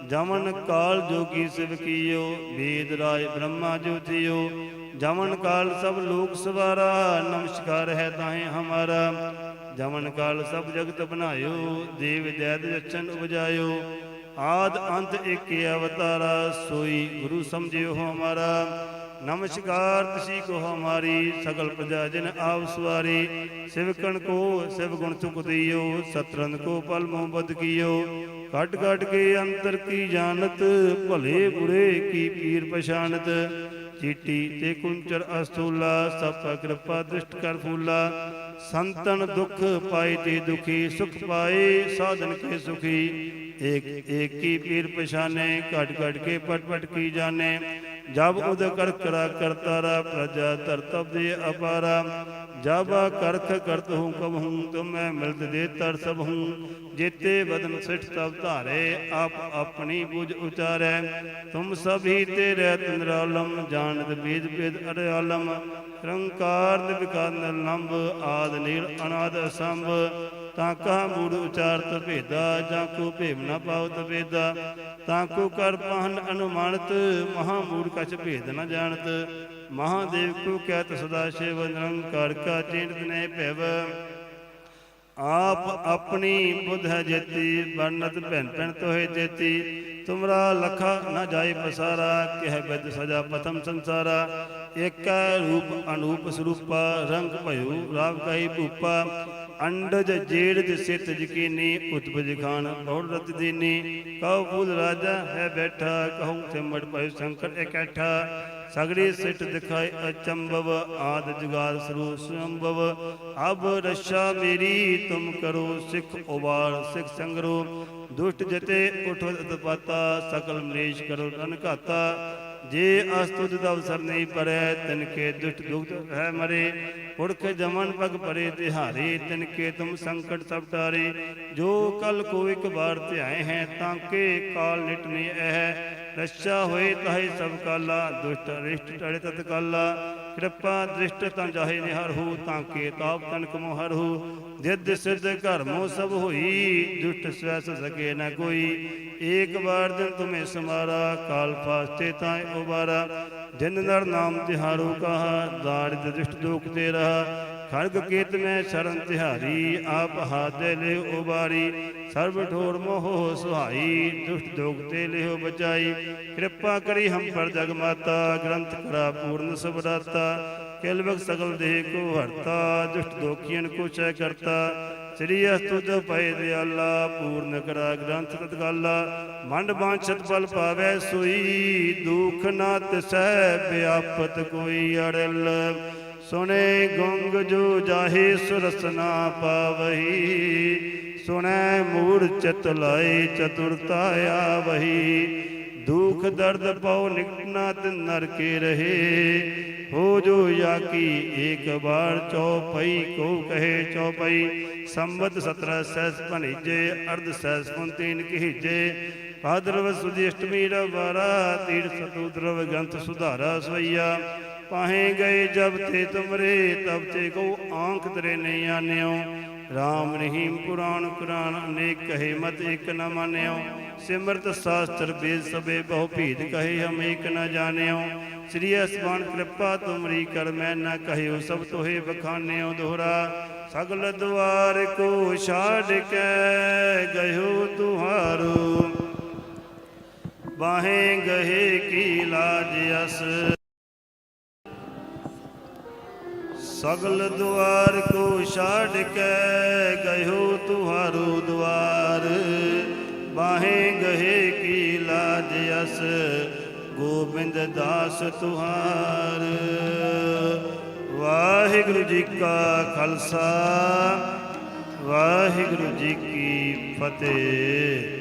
ਜਮਨ ਕਾਲ ਜੋਗੀ ਸਿਵ ਕੀਓ, ਵੇਦ ਰਾਜ ਬ੍ਰਹਮਾ ਜੋਤਿਓ ਜਮਨ ਕਾਲ ਸਭ ਲੋਕ ਸਵਾਰਾ, ਨਮਸਕਾਰ ਹੈ ਤਾਹੇ ਹਮਾਰਾ। ਜਮਨ ਕਾਲ ਸਭ ਜਗਤ ਬਨਾਇਓ ਦੇਵ ਦੈਤ ਜਚਨ ਉਪਜਾਇਓ। ਆਦ ਅੰਤ ਏਕ ਅਵਤਾਰਾ, ਸੋਈ ਗੁਰੂ ਸਮਝਿਓ ਹਮਾਰਾ। ਨਮਸਕਾਰ, ਤਸੀ ਕੋ ਹਮਾਰੀ ਸਗਲ ਪ੍ਰਜਾ ਜਨ ਆਵ ਸਵਾਰੀ। ਸਿਵਕਣ ਕੋ ਸਿਵ ਗੁਣ ਚੁਕ ਦਿਓ ਸਤਰਨ ਕੋ ਪਲ ਮੁਹੱਬਤ ਕੀਓ। ਕੱਟ ਕੱਟ ਕੇ ਅੰਤਰ ਕੀ ਜਾਣਤ, ਭਲੇ ਬੁਰੇ ਕੀ ਪੀਰ ਪਛਾਨਤ ਚੀਟੀ ਤੇ ਕੁੰਚਰ ਅਸਤੂਲਾ ਸਭ ਕਿਰਪਾ ਦ੍ਰਿਸ਼ਟ ਕਰ ਫੂਲਾ। ਸੰਤਨ ਦੁਖ ਪਾਏ ਤੇ ਦੁਖੀ, ਸੁਖ ਪਾਏ ਸਾਧਨ ਕੇ ਸੁਖੀ। ਏਕ ਏਕ ਕੀ ਪੀਰ ਪਛਾਨੇ ਘਟ ਘਟ ਕੇ ਪਟ ਪਟ ਕੀ ਜਾਣੇ। ਜਬ ਉਦ ਕਰ ਕਰਾ ਕਰਤਾਰਾ ਪ੍ਰਜਾ ਤਰਤਬ ਦੇ ਅਪਾਰਾ। ਜਬ ਕਰਖ ਕਰਤ ਹੂੰ ਕਬ ਹੂੰ ਤੁਮੈ ਮਿਲਤ ਦੇ ਤਰ ਸਭ ਹੂੰ। ਜੇਤੇ ਬਦਨ ਸਿਠ ਤਬ ਧਾਰੇ, ਆਪ ਆਪਣੀ ਬੁਝ ਉਚਾਰੈ। ਤੁਮ ਸਭੀ ਤੇਰੇ ਤੰਦਰਾਲਮ, ਜਾਣਤ ਬੀਜ ਬੇਦ ਅਰਿਆਲਮ ਰੰਕਾਰ ਨਿਵਕਾਰ ਨਿਰਲੰਭ ਆਦ ਨੀਲ ਅਨਾਦ ਅਸੰਭ। ਤਾਂ ਕਾ ਮੂੜ ਉਚਾਰਤ ਭੇਦਾ, ਜਾਂ ਕੋ ਭੇਮ ਨਾ ਪਾਵਤ ਵੇਦਾ ਤਾਂ ਕੋ ਕਰ ਪਹਨ ਅਨੁਮਾਨਤ, ਮਹਾ ਮੂੜ ਕਛ ਭੇਦ ਨ ਜਾਣਤ। ਮਹਾਦੇਵ ਕੋ ਕਹਿਤ ਸਦਾ ਸ਼ਿਵ, ਨਿਰੰਕਾਰ ਕਾ ਚਿੰਤ ਨੇ ਭੈਵ। ਆਪ ਆਪਣੀ ਬੁੱਧ ਹੈ ਜੇਤੀ ਬਰਨਤ ਭੈਣ ਭੈਣ ਤੋਹੇ ਜੇਤੀ। ਤੁਮਰਾ ਲਖਾ ਨ ਜਾਏ ਪਸਾਰਾ, ਕਹਿ ਬਿਦ ਸਜਾ ਪਤਮ ਸੰਸਾਰਾ। ਇਕ ਰੂਪ ਅਨੂਪ ਸਰੂਪਾ, ਰੰਗ ਭਇਓ ਰਾਵ ਕਹੀ ਭੂਪਾ। ਅੰਡਜ ਜੇੜ ਸਿਤ ਜਕੀਨੀ ਉਤਪਜ ਖਾਨ ਬਹੁੜ ਰਤ ਦੀਨੀ। ਕਉ ਫੂਲ ਰਾਜਾ, ਹੈ ਬੈਠਾ ਕਹਉ ਸਿਮੜ ਭਇ ਸੰਕਟ ਇਕੱਠਾ ਸਗੜੀ ਸਿੱਟ ਦਿਖਾਏ ਅਚੰਭਵ, ਆਦ ਜੁਗਾਦ ਸਰੂ ਸੰਭਵ। ਅਬ ਰਸ਼ਾ ਮੇਰੀ, ਤੁਮ ਕਰੋ ਸਿੱਖ ਉਬਾਰ ਸਿੱਖ ਸੰਗਰੋ ਦੁਸ਼ਟ ਜਤੇ ਉਠੋ ਤਪਾਤਾ ਸਕਲ ਮਲੇਸ਼ ਕਰੋ ਰਨ ਘਾਤਾ ਜੇ ਅਸਤੁਤ ਦਾ ਅਵਸਰ ਨਹੀਂ ਪੜੈ ਤਿਨ ਕੇ ਦੁਸ਼ਟ ਦੁਖਤ ਹੈ ਮਰੇ। ਪੁਰਖ ਜਮਨ ਪਗ ਪਰੇ ਤਿਹਾਰੇ ਤਿਨ ਕੇ ਤੁਮ ਸੰਕਟ ਸਭ ਟਾਰੇ। ਜੋ ਕਲ ਕੋ ਇੱਕ ਵਾਰ ਧਿਆਏ ਹੈ, ਤਾਂ ਕੇ ਕਾਲ ਨਿਟ ਨਿਟਨੇ ਇਹ ਰਛਾ ਹੋਏ ਤਾਹੇ ਸਭ ਕਾਲਾ, ਦੁਸ਼ਟ ਰਿਸ਼ਟ ਟੜੇ ਤਤ ਕਿਰਪਾ ਦ੍ਰਿਸ਼ਟ ਤਾਂ ਜਾਹੇ ਨਿਹਰ ਤਾਂ ਕੇ ਤਾਪ ਤਨਕ ਮੋਹਰ ਜਿਦ ਸਿਧ ਘਰਮੋ ਸਭ ਹੋਈ, ਦੁਸ਼ਟ ਸਵੈਸ ਸਕੇ ਨ ਕੋਈ। ਏਕ ਵਾਰ ਦਿਨ ਤੁਮੇ ਸਮਾਰਾ, ਕਾਲ ਫਾਸਤੇ ਤਾਂ ਉਬਾਰਾ। ਜਿਨ ਨਰ ਨਾਮ ਤਿਹਾਰੋ ਕਹਾ, ਦਾਰਿਦ ਦ੍ਰਿਸ਼ਟ ਦੁਖ ਤੇ ਰਹਾ। ਖੜਗ ਕੇਤ ਮੈਂ ਸ਼ਰਨ ਤਿਹਾਰੀ, ਆਪ ਹਾਦੇ ਲੈ ਉਬਾਰੀ, ਸਰਬ ਠੋਰ ਮੋਹ ਸੁਹਾਈ, ਦੁਸ਼ਟ ਦੋਗ ਤੇ ਲਿਓ ਬਚਾਈ। ਕਿਰਪਾ ਕਰੀ ਹਮ ਪਰ ਜਗ ਮਾਤਾ, ਗ੍ਰੰਥ ਕਰਾ ਪੂਰਨ ਸਬਦਾਤਾ ਕਿਲਵਕ ਸਗਲ ਦੇਹ ਕੋ ਹਰਤਾ, ਦੁਸ਼ਟ ਦੋਖੀਨ ਕੋ ਚੈ ਕਰਤਾ। ਸ੍ਰੀ ਅਸਤੁਤ ਪਏ ਦਿਆਲਾ, ਪੂਰਨ ਕਰਾ ਗ੍ਰੰਥ ਤਤਗਾਲਾ ਮੰਡ ਬਾਂਛਤ ਬਲ ਪਾਵੈ ਸੋਈ, ਦੁਖ ਨਾ ਤਿਸੈ ਵਿਆਪਤ ਕੋਈ ਅੜਲ। ਸੁਨੇ ਗੁੰਗ ਜੋ ਜਾਹੇ ਸੁਰਸਨਾ ਪਾਵਹੀ ਸੁਣੈ ਮੂੜ ਚਤ ਲਾਏ ਚਤੁਰਤਾ ਆਵਹੀ ਦੁਖ ਦਰਦ ਪਉ ਨਿਕਟਨਾ ਤਿਨ ਨਰ ਕੇ ਰਹੇ ਹੋ ਜੋ ਯਾਕੀ ਏਕ ਬਾਰ ਚੌਪਈ ਕੋ ਕਹੇ ਚੌਪਈ ਸੰਵਤ 17 ਸਹਿਸ ਭਣੀਜੇ ਅਰਧ ਸਹਿਸ ਪੁੰਤੀਨ ਕਹੀਜੇ ਭਾਦਰਵ ਸੁਦੀ ਅਸ਼ਟਮੀ ਰਵਾਰਾ ਤੀਰ ਸਤੂਦਰਵ ਗੰਥ ਸੁਧਾਰਾ ਸਵਈਆ ਪਾਹੇ ਗਏ ਜਬ ਤੇ ਤੁਮਰੇ, ਤਬ ਤੇ ਕੋ ਆਂਖ ਤਰੇ ਨਹੀਂ ਆਨਿਓ। ਰਾਮ ਰਹੀਮ ਪੁਰਾਣ ਕੁਰਾਨ ਅਨੇਕ ਕਹੇ ਮਤ ਇੱਕ ਨਾ ਮਾਨਿਓ। ਸਿਮਰਤ ਸਾਸਤਰ ਬੇਦ ਸਬੇ ਬਹੁ ਭੀਤ ਕਹੇ ਹਮ ਇੱਕ ਨ ਜਾਣਿਓ। ਸ੍ਰੀ ਅਸਮਾਨ ਕਿਰਪਾ ਤੁਮਰੀ ਕਰ ਮੈਂ ਨਾ ਕਹਿਓ, ਸਭ ਤੋਹੇ ਬਖਾਨਿਓ ਦੋਹਰਾ। ਸਗਲ ਦੁਆਰ ਕੋ ਛਾੜ ਕੇ ਗਇਓ ਤੁਹਾਰੋ ਬਾਹੇ ਗਏ ਕੀ ਲਾਜ ਅਸ। ਸਗਲ ਦੁਆਰ ਕੋ ਛਾੜ ਕੇ ਗਇਓ ਤੁਹਾਰੋ ਦੁਆਰ ਬਾਹੇ ਗਹੇ ਕੀ ਲਾਜ ਅਸ, ਗੋਬਿੰਦ ਦਾਸ ਤੁਹਾਰ। ਵਾਹਿਗੁਰੂ ਜੀ ਕਾ ਖਾਲਸਾ, ਵਾਹਿਗੁਰੂ ਜੀ ਕੀ ਫਤਿਹ।